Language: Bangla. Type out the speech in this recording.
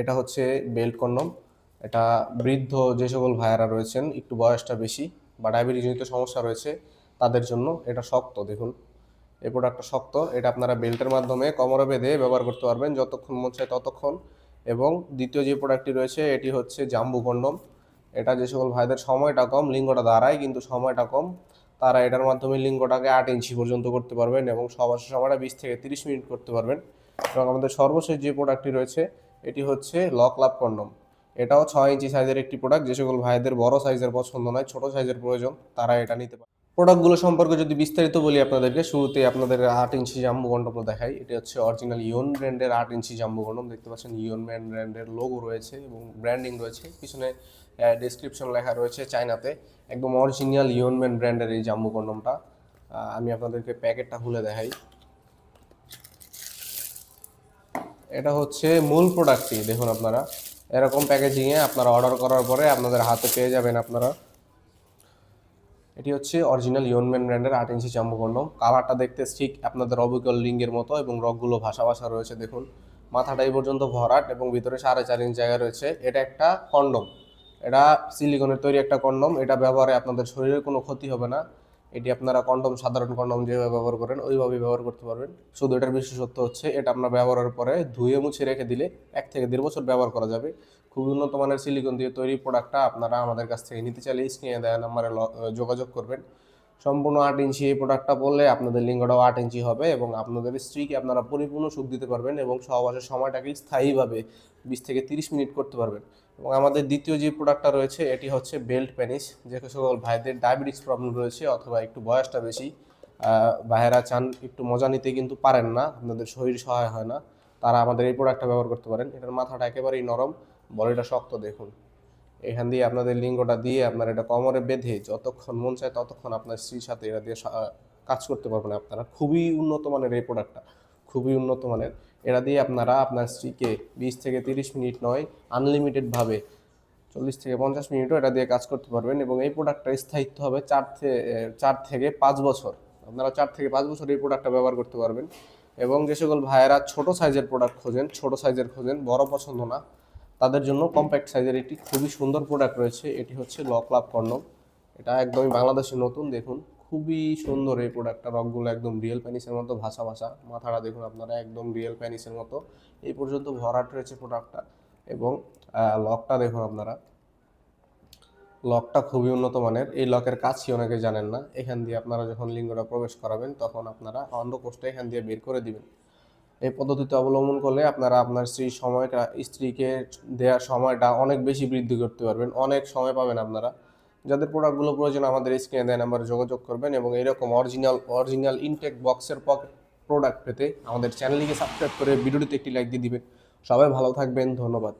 এটা হচ্ছে বেল্ট কন্ডম। এটা বৃদ্ধ যে সকল ভাইয়ারা রয়েছেন, একটু বয়সটা বেশি, বা ডায়াবেটিসজনিত সমস্যা রয়েছে, তাদের জন্য এটা শক্ত, দেখুন। এই প্রোডাক্টটা শক্ত, এটা আপনারা বেল্টের মাধ্যমে কোমরে বেঁধে ব্যবহার করতে পারবেন, যতক্ষণ মন চায় ততক্ষণ। এবং দ্বিতীয় যে প্রোডাক্টটি রয়েছে, এটি হচ্ছে জাম্বু কন্ডম। এটা যে সকল ভাইদের সময়টা কম, লিঙ্গটা দাঁড়ায়, কিন্তু সময়টা কম, তারা এটার মাধ্যমে লিঙ্গটাকে আট ইঞ্চি পর্যন্ত করতে পারবেন এবং সবার সময়টা বিশ থেকে তিরিশ মিনিট করতে পারবেন। এবং আমাদের সর্বশেষ যে প্রোডাক্টটি রয়েছে এটি হচ্ছে লক লাভ কন্ডম। এটাও ছয় ইঞ্চি সাইজের একটি প্রোডাক্ট যে সকল ভাইদের বড় সাইজের পছন্দ নয়, ছোট সাইজের প্রয়োজন, তারা এটা নিতে পারে। প্রোডাক্টগুলো সম্পর্কে যদি বিস্তারিত বলি আপনাদেরকে, শুরুতে আপনাদের আট ইঞ্চি জাম্বু কন্ডম দেখাই। এটি হচ্ছে অরিজিনাল ইয়ন ব্র্যান্ডের আট ইঞ্চি জাম্বু কন্ডম। দেখতে পাচ্ছেন ইয়ন ব্র্যান্ড ব্র্যান্ডের লোগো রয়েছে এবং ব্র্যান্ডিং রয়েছে। পিছনে ডেসক্রিপশন লেখা রয়েছে চায়নাতে। একদম অরিজিনাল ইয়ন ম্যান ব্র্যান্ডের এই জাম্বু কন্ডমটা। আমি আপনাদেরকে প্যাকেটটা খুলে দেখাই। এটা হচ্ছে মূল প্রোডাক্টটি দেখুন আপনারা। এরকম প্যাকেজিংয়ে আপনারা অর্ডার করার পরে আপনাদের হাতে পেয়ে যাবেন আপনারা। এটি হচ্ছে অরিজিনাল ইয়নম্যান ব্র্যান্ডের আট ইঞ্চি চাম্বু কন্ডম কালারটা দেখতে ঠিক আপনাদের অবিকল লিঙ্গের মতো এবং রগগুলো ভাসা ভাসা রয়েছে, দেখুন। মাথাটা এই পর্যন্ত ভরাট এবং ভিতরে সাড়ে চার ইঞ্চ জায়গা রয়েছে। এটা একটা কন্ডম এটা সিলিকনের তৈরি একটা কন্ডম এটা ব্যবহারে আপনাদের শরীরের কোনো ক্ষতি হবে না। এটি আপনারা কন্ডম, সাধারণ কন্ডম যেভাবে ব্যবহার করেন ওইভাবে ব্যবহার করতে পারবেন। শুধু এটার বিশেষত্ব হচ্ছে, এটা আপনার ব্যবহারের পরে ধুয়ে মুছে রেখে দিলে এক থেকে দেড় বছর ব্যবহার করা যাবে। খুব উন্নত মানের সিলিকন দিয়ে তৈরি প্রোডাক্টটা আপনারা আমাদের কাছ থেকে নিতে চাইলে স্ক্রিনে দেওয়া নাম্বারে যোগাযোগ করবেন। সম্পূর্ণ আট ইঞ্চি এই প্রোডাক্টটা পরলে আপনাদের লিঙ্গটাও আট ইঞ্চি হবে এবং আপনাদের স্ত্রীকে আপনারা পরিপূর্ণ সুখ দিতে পারবেন এবং সহবাসের সময়টাকে স্থায়ীভাবে বিশ থেকে তিরিশ মিনিট করতে পারবেন। এবং আমাদের দ্বিতীয় যে প্রোডাক্টটা রয়েছে, এটি হচ্ছে বেল্ট প্যানিস যে সকল ভাইদের ডায়াবেটিস প্রবলেম রয়েছে অথবা একটু বয়সটা বেশি ভাইয়েরা চান একটু মজা নিতে কিন্তু পারেন না, আপনাদের শরীর সহায় হয় না, তারা আমাদের এই প্রোডাক্টটা ব্যবহার করতে পারেন। এটার মাথাটা একেবারেই নরম, বডিটা শক্ত দেখুন। এখান দিয়ে আপনাদের লিঙ্গটা দিয়ে আপনার এটা কোমরে বেঁধে যতক্ষণ মন চায় ততক্ষণ আপনার স্ত্রীর সাথে এটা দিয়ে কাজ করতে পারবেন। আপনারা খুবই উন্নত মানের এই প্রোডাক্টটা খুবই উন্নত মানের। এটা দিয়ে আপনারা আপনার স্ত্রীকে বিশ থেকে তিরিশ মিনিট নয় আনলিমিটেডভাবে চল্লিশ থেকে পঞ্চাশ মিনিটও এটা দিয়ে কাজ করতে পারবেন এবং এই প্রোডাক্টটা স্থায়িত্ব হবে চার থেকে চার থেকে পাঁচ বছর। আপনারা চার থেকে পাঁচ বছর এই প্রোডাক্টটা ব্যবহার করতে পারবেন। এবং যে সকল ভাইয়েরা ছোট সাইজের প্রোডাক্ট খোঁজেন, ছোট সাইজের খোঁজেন, বড় পছন্দ না তাদের জন্য কম্প্যাক্ট সাইজের একটি খুবই সুন্দর প্রোডাক্ট রয়েছে। এটি হচ্ছে লক লাভ কর্নম এটা একদমই বাংলাদেশে নতুন, দেখুন। খুবই সুন্দর এই প্রোডাক্টটা রকগুলো একদম রিয়েল প্যানিসের মতো, ভাসা ভাসা। মাথাটা দেখুন আপনারা, একদম রিয়েল প্যানিসের মতো। এই পর্যন্ত ভরাট রয়েছে প্রোডাক্টটা এবং লকটা দেখুন আপনারা। লকটা খুবই উন্নত মানের। এই লকের কাজই অনেকে জানেন না। এখান দিয়ে আপনারা যখন লিঙ্গটা প্রবেশ করাবেন, তখন আপনারা অন্ধকোষটা এখান দিয়ে বের করে দিবেন। এই পদ্ধতিতে অবলম্বন করলে আপনারা আপনার স্ত্রীর সময়টা, স্ত্রীকে দেওয়ার সময়টা অনেক বেশি বৃদ্ধি করতে পারবেন। অনেক সময় পাবেন আপনারা। যাদের প্রোডাক্টগুলো প্রয়োজন, আমাদের স্ক্রিনে দেয় নাম্বারে যোগাযোগ করবেন এবং এরকম অরিজিনাল অরিজিনাল ইনটেক বক্সের প্রোডাক্ট পেতে আমাদের চ্যানেলটিকে সাবস্ক্রাইব করে ভিডিওটিতে একটি লাইক দিয়ে দিবেন। সবাই ভালো থাকবেন। ধন্যবাদ।